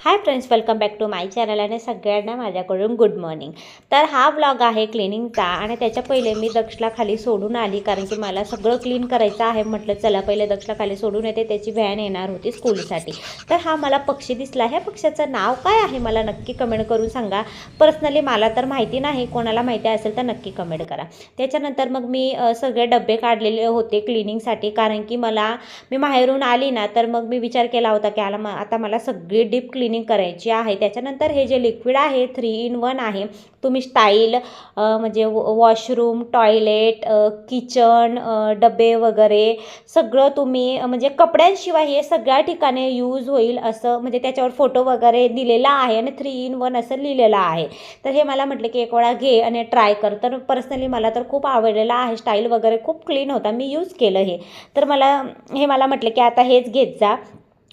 Hi friends welcome back to my channel आणि सगळ्यांना माझ्याकडून गुड मॉर्निंग तर हा ब्लॉग आहे क्लिनिंगचा आणि त्याच्या पहिले मी दक्षला खाली सोडून आली कारण की मला सगळं क्लीन करायचं आहे म्हटलं चला पहिले दक्षला खाली सोडून येते त्याची व्हॅन येणार होती स्कूलसाठी. तर हा मला पक्षी दिसला. ह्या पक्षाचं नाव काय आहे मला नक्की कमेंट करून सांगा. पर्सनली मला तर माहिती नाही कोणाला माहिती असेल तर नक्की कमेंट करा. त्याच्यानंतर मग मी सगळे डबे काढलेले होते क्लिनिंगसाठी कारण की मला मी बाहेरून आली ना तर मग मी विचार केला होता की आला आता मला सगळी डीप क्लिनिंग करायची आहे. त्याच्यानंतर हे जे लिक्विड आहे थ्री इन वन आहे तुम्ही स्टाईल म्हणजे वॉशरूम टॉयलेट किचन डबे वगैरे सगळं तुम्ही म्हणजे कपड्यांशिवाय हे सगळ्या ठिकाणी यूज होईल असं म्हणजे त्याच्यावर फोटो वगैरे दिलेला आहे आणि थ्री इन वन असं लिहिलेलं आहे. तर हे मला म्हटलं की एक वेळा घे आणि ट्राय कर. तर पर्सनली मला तर खूप आवडलेलं आहे. स्टाईल वगैरे खूप क्लीन होता. मी यूज केलं हे. तर मला हे मला म्हटलं की आता हेच घेत जा.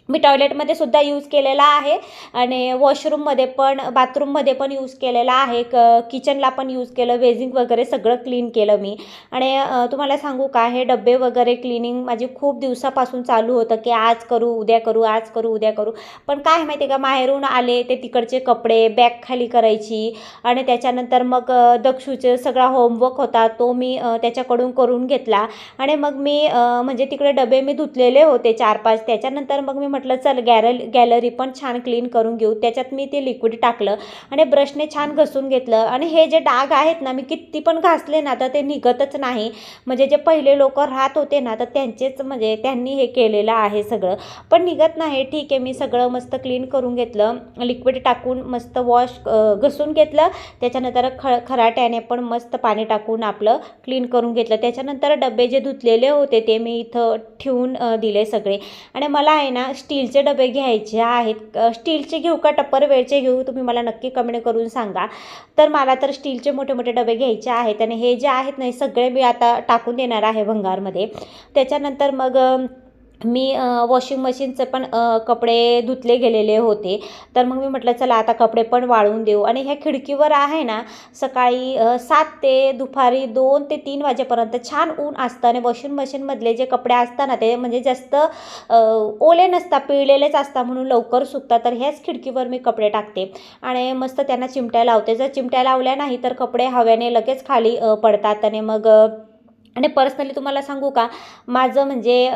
मी टॉयलेटमध्ये सुद्धा यूज केलेला आहे आणि वॉशरूममध्ये पण बाथरूममध्ये पण यूज केलेला आहे. क किचनला पण यूज केलं वेझिंग वगैरे सगळं क्लीन केलं मी. आणि तुम्हाला सांगू का हे डबे वगैरे क्लिनिंग माझी खूप दिवसापासून चालू होतं की आज करू उद्या करू आज करू उद्या करू. पण काय माहिती आहे का माहेरून आले ते तिकडचे कपडे बॅग खाली करायची आणि त्याच्यानंतर मग दक्षूचे सगळा होमवर्क होता तो मी त्याच्याकडून करून घेतला. आणि मग मी म्हणजे तिकडे डबे मी धुतलेले होते चार पाच त्याच्यानंतर मग मी म्हटलं चल गॅरल गॅलरी पण छान क्लीन करून घेऊ. त्याच्यात मी ते लिक्विड टाकलं आणि ब्रशने छान घसून घेतलं. आणि हे जे डाग आहेत ना मी किती पण घासले ना तर ते निघतच नाही. म्हणजे जे पहिले लोक राहत होते ना तर त्यांचेच म्हणजे त्यांनी हे केलेलं आहे सगळं. पण निघत नाही. ठीक आहे मी सगळं मस्त क्लीन करून घेतलं. लिक्विड टाकून मस्त वॉश घसून घेतलं. त्याच्यानंतर ख खराट्याने पण मस्त पाणी टाकून आपलं क्लीन करून घेतलं. त्याच्यानंतर डबे जे धुतलेले होते ते मी इथं ठेवून दिले सगळे. आणि मला आहे ना स्टीलचे डबे घ्यायचे आहेत. स्टीलचे घेऊ का? टप्परवेअरचे घेऊ? तुम्ही मला नक्की कमेंट करून सांगा. तर मला तर स्टीलचे मोठे मोठे डबे घ्यायचे आहेत आणि हे जे आहेत ना हे सगळे मी आता टाकून देणार आहे भंगारमध्ये. त्याच्यानंतर मग मी वॉशिंग मशीनचे पण कपडे धुतले गेलेले होते. तर मग मी म्हटलं चला आता कपडे पण वाळवून देऊ. आणि ह्या खिडकीवर आहे ना सकाळी सात ते दुपारी दोन ते तीन वाजेपर्यंत छान ऊन असतं आणि वॉशिंग मशीनमधले जे कपडे असतात ना ते म्हणजे जास्त ओले नसतात पिळलेलेच असतात म्हणून लवकर सुकतात तर ह्याच खिडकीवर मी कपडे टाकते. आणि मस्त त्यांना चिमट्या लावते. जर चिमट्या लावल्या नाही तर कपडे हव्याने लगेच खाली पडतात आणि मग आणि पर्सनली तुम्हाला सांगू का माझं म्हणजे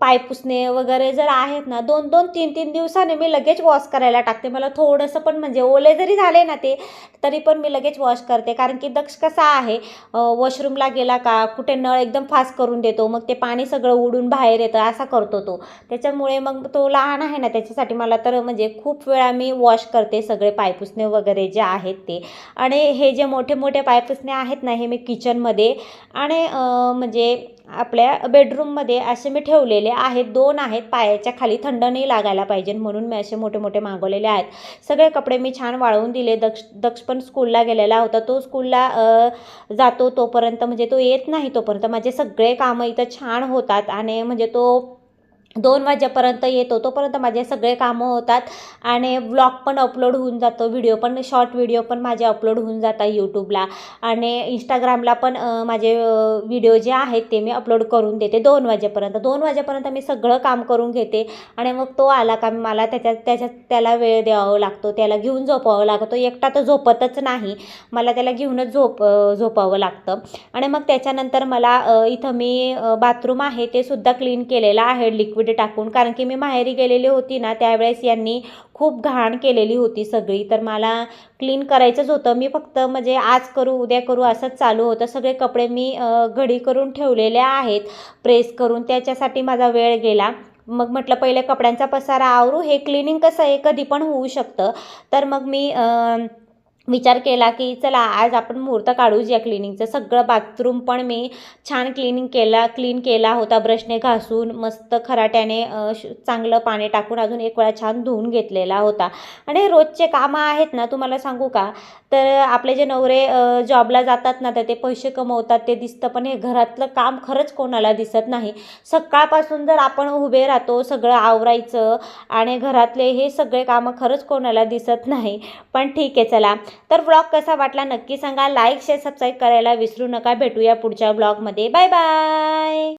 पाय पुसणे वगैरे जर आहेत ना दोन दोन तीन तीन दिवसाने मी लगेच वॉश करायला टाकते. मला थोडंसं पण म्हणजे ओले जरी झाले ना ते तरी पण मी लगेच वॉश करते. कारण की दक्ष कसा आहे वॉशरूमला गेला का कुठे नळ एकदम फास्ट करून देतो मग ते पाणी सगळं उडून बाहेर येतं असा करतो तो. त्याच्यामुळे मग तो लहान आहे ना त्याच्यासाठी मला तर म्हणजे खूप वेळा मी वॉश करते सगळे पायपुसणे वगैरे जे आहेत ते. आणि हे जे मोठे मोठे पायपुसणे आहेत ना हे मी किचनमध्ये आणि म्हणजे आपल्या बेडरूममध्ये असे मी ठेवलेले आहेत. दोन आहेत. पायाच्या खाली थंड नाही लागायला पाहिजे म्हणून मी असे मोठे मोठे मागवलेले आहेत. सगळे कपडे मी छान वाळवून दिले. दक्ष दक्ष पण स्कूलला गेलेला होता. तो स्कूलला जातो तोपर्यंत म्हणजे तो येत नाही तोपर्यंत. माझे सगळे कामं इथं छान होतात आणि म्हणजे तो दोन वाजेपर्यंत येतो तोपर्यंत माझे सगळे कामं होतात आणि ब्लॉग पण अपलोड होऊन जातो व्हिडिओ पण शॉर्ट व्हिडिओ पण माझे अपलोड होऊन जातात यूट्यूबला आणि इंस्टाग्रामला पण माझे व्हिडिओ जे आहेत ते मी अपलोड करून देते दोन वाजेपर्यंत. दोन वाजेपर्यंत मी सगळं काम करून घेते आणि मग तो आला का मला त्याच्यात त्याच्यात त्याला वेळ द्यावा लागतो त्याला घेऊन झोपावं लागतो. एकटा तर झोपतच नाही मला त्याला घेऊनच झोप झोपावं लागतं. आणि मग त्याच्यानंतर मला इथं मी बाथरूम आहे ते सुद्धा क्लीन केलेलं आहे लिक्विड टाकून. कारण की मी माहेरी गेलेली होती ना त्यावेळेस यांनी खूप घाण केलेली होती सगळी. तर मला क्लीन करायचंच होतं. मी फक्त म्हणजे आज करू उद्या करू असंच चालू होतं. सगळे कपडे मी घडी करून ठेवलेले आहेत. प्रेस करून त्याच्यासाठी माझा वेळ गेला. मग म्हटलं पहिले कपड्यांचा पसारा आवरू. हे क्लिनिंग कसं आहे? कधी पण होऊ शकतं. तर मग मी विचार केला की चला आज आपण मुहूर्त काढूच या क्लिनिंगचं सगळं बाथरूम पण मी छान क्लिनिंग केला क्लीन केला होता ब्रशने घासून. मस्त खराट्याने श- चांगलं पाणी टाकून अजून एक वेळा छान धुवून घेतलेला होता. आणि रोजचे कामं आहेत ना तुम्हाला सांगू का? तर आपले जे नवरे जॉबला जातात ना तर ते पैसे कमवतात ते दिसतं पण हे घरातलं काम खरंच कोणाला दिसत नाही. सकाळपासून जर आपण उभे राहतो सगळं आवरायचं आणि घरातले हे सगळे कामं खरंच कोणाला दिसत नाही पण ठीक आहे चला. तर ब्लॉग कसा वाटला नक्की सांगा. लाईक शेअर सबस्क्राईब करायला विसरू नका. भेटूया पुढच्या ब्लॉगमध्ये. Bye bye